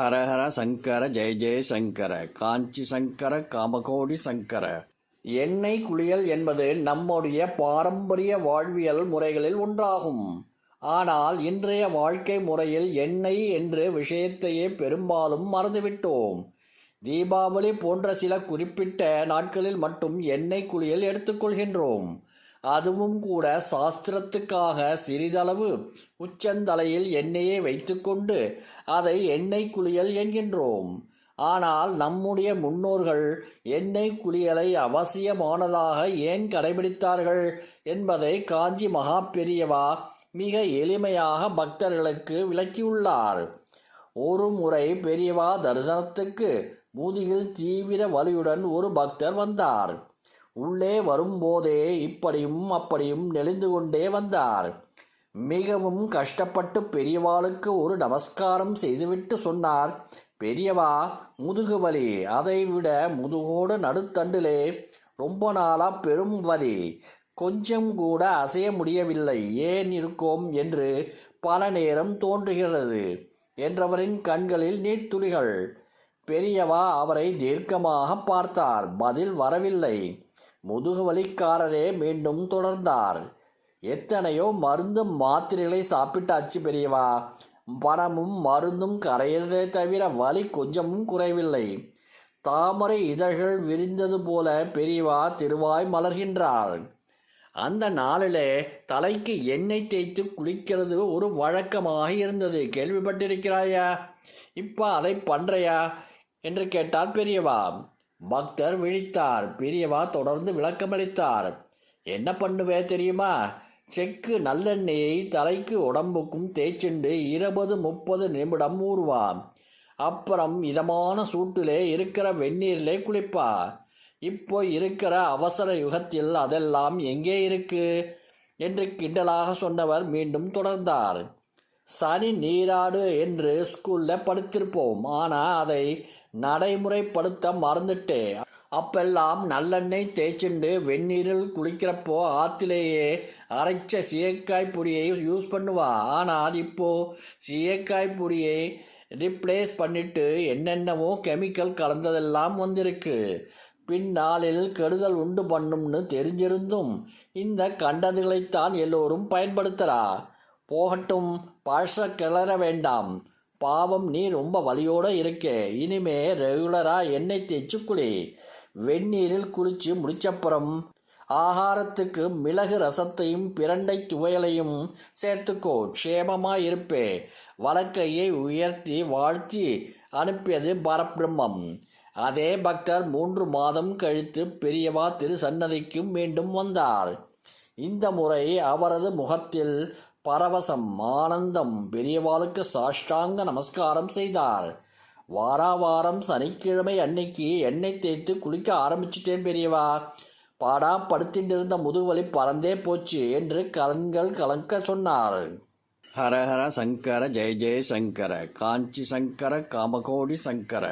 ஹரஹர சங்கர ஜெய ஜெய சங்கர காஞ்சி சங்கர காமகோடி சங்கர. எண்ணெய் குளியல் என்பது நம்முடைய பாரம்பரிய வாழ்வியல் முறைகளில் ஒன்றாகும். ஆனால் இன்றைய வாழ்க்கை முறையில் எண்ணெய் என்று விஷயத்தையே பெரும்பாலும் மறந்துவிட்டோம். தீபாவளி போன்ற சில குறிப்பிட்ட நாட்களில் மட்டும் எண்ணெய் குளியல் எடுத்துக்கொள்கின்றோம். அதுவும் கூட சாஸ்திரத்துக்காக சிறிதளவு உச்சந்தலையில் எண்ணெயை வைத்துக்கொண்டு அதை எண்ணெய் குளியல் என்கின்றோம். ஆனால் நம்முடைய முன்னோர்கள் எண்ணெய் குளியலை அவசியமானதாக ஏன் கடைபிடித்தார்கள் என்பதை காஞ்சி மகா பெரியவா மிக எளிமையாக பக்தர்களுக்கு விளக்கியுள்ளார். ஒரு முறை பெரியவா தரிசனத்துக்கு முதுகில் தீவிர வலியுடன் ஒரு பக்தர் வந்தார். உள்ளே வரும்போதே இப்படியும் அப்படியும் நெளிந்து கொண்டே வந்தார். மிகவும் கஷ்டப்பட்டு பெரியவாளுக்கு ஒரு நமஸ்காரம் செய்துவிட்டு சொன்னார் பெரியவா முதுகு வலி அதை விட முதுகோடு நடுத்தண்டிலே ரொம்ப நாளா பெரும் வலி. கொஞ்சம் கூட அசைய முடியவில்லை ஏன் இருக்கோம்? என்று பல நேரம் தோன்றுகிறது என்றவரின் கண்களில் நீர்த்துளிகள். பெரியவா அவரை தீர்க்கமாக பார்த்தார் பதில் வரவில்லை. முதுகு வலிக்காரரே மீண்டும் தொடர்ந்தார். எத்தனையோ மருந்து மாத்திரைகளை சாப்பிட்டாச்சு பெரியவா. பணமும் மருந்தும் கரையிறதே தவிர வலி கொஞ்சமும் குறைவில்லை. தாமரை இதழ்கள் விரிந்தது போல பெரியவா திருவாய் மலர்கின்றார். அந்த நாளிலே தலைக்கு எண்ணெய் தேய்த்து குளிக்கிறது ஒரு வழக்கமாக இருந்தது. கேள்விப்பட்டிருக்கிறாயா? இப்போ அதை பண்றையா? என்று கேட்டார் பெரியவா. பக்தர் விழித்தார். பெரியவா தொடர்ந்து விளக்கமளித்தார். என்ன பண்ணுவே தெரியுமா? செக்கு நல்லெண்ணெயை தலைக்கு உடம்புக்கும் தேய்ச்சிண்டு இருபது முப்பது நிமிடம் ஊறுவா அப்புறம் இதமான சூட்டிலே இருக்கிற வெந்நீரிலே குளிப்பா. இப்போ இருக்கிற அவசர யுகத்தில் அதெல்லாம் எங்கே இருக்கு? என்று கிண்டலாக சொன்னவர் மீண்டும் தொடர்ந்தார். சனி நீராடு என்று ஸ்கூலில் படித்திருப்போம். ஆனால் அதை நடைமுறைப்படுத்த மறந்துட்டே அப்பெல்லாம் நல்லெண்ணெய் தேய்ச்சிண்டு வெந்நீரில் குளிக்கிறப்போ ஆத்திலேயே அரைச்ச சீயக்காய் பொடியை யூஸ் பண்ணுவா. ஆனால் இப்போ சீயக்காய் பொடியை ரிப்ளேஸ் பண்ணிட்டு என்னென்னவோ கெமிக்கல் கலந்ததெல்லாம் வந்திருக்கு. பின்னாளில் கெடுதல் உண்டு பண்ணும்னு தெரிஞ்சிருந்தும் இந்த கண்டதுகளைத்தான் எல்லோரும் பயன்படுத்துகிறா போகட்டும் பழச கிளற வேண்டாம். பாவம் நீ ரொம்ப வலியோட இருக்கே. இனிமே ரெகுலரா எண்ணெய் தேய்ச்சி குளி வெந்நீரில் குளித்து முடிச்சப்புறம் ஆகாரத்துக்கு மிளகு ரசத்தையும் பிரண்டை துவையலையும் சேர்த்துக்கோ. க்ஷேமமா இருப்பே வழக்கையை உயர்த்தி வாழ்த்தி அனுப்பியது பரபிரம்மம். அதே பக்தர் மூன்று மாதம் கழித்து பெரியவா திரு சன்னதிக்கு மீண்டும் வந்தார். இந்த முறை அவரது முகத்தில் பரவசம் ஆனந்தம் பெரியவாளுக்கு சாஷ்டாங்க நமஸ்காரம் செய்தார் வாரா வாரம் சனிக்கிழமை அன்னைக்கு எண்ணெய் தேய்த்து குளிக்க ஆரம்பிச்சிட்டேன் பெரியவா. பாடா படுத்தின்றிருந்த முதுகுவலி பறந்தே போச்சு என்று கண்கள் கலங்க சொன்னார் ஹரஹர சங்கர ஜெய ஜெய சங்கர காஞ்சி சங்கர காமகோடி சங்கர.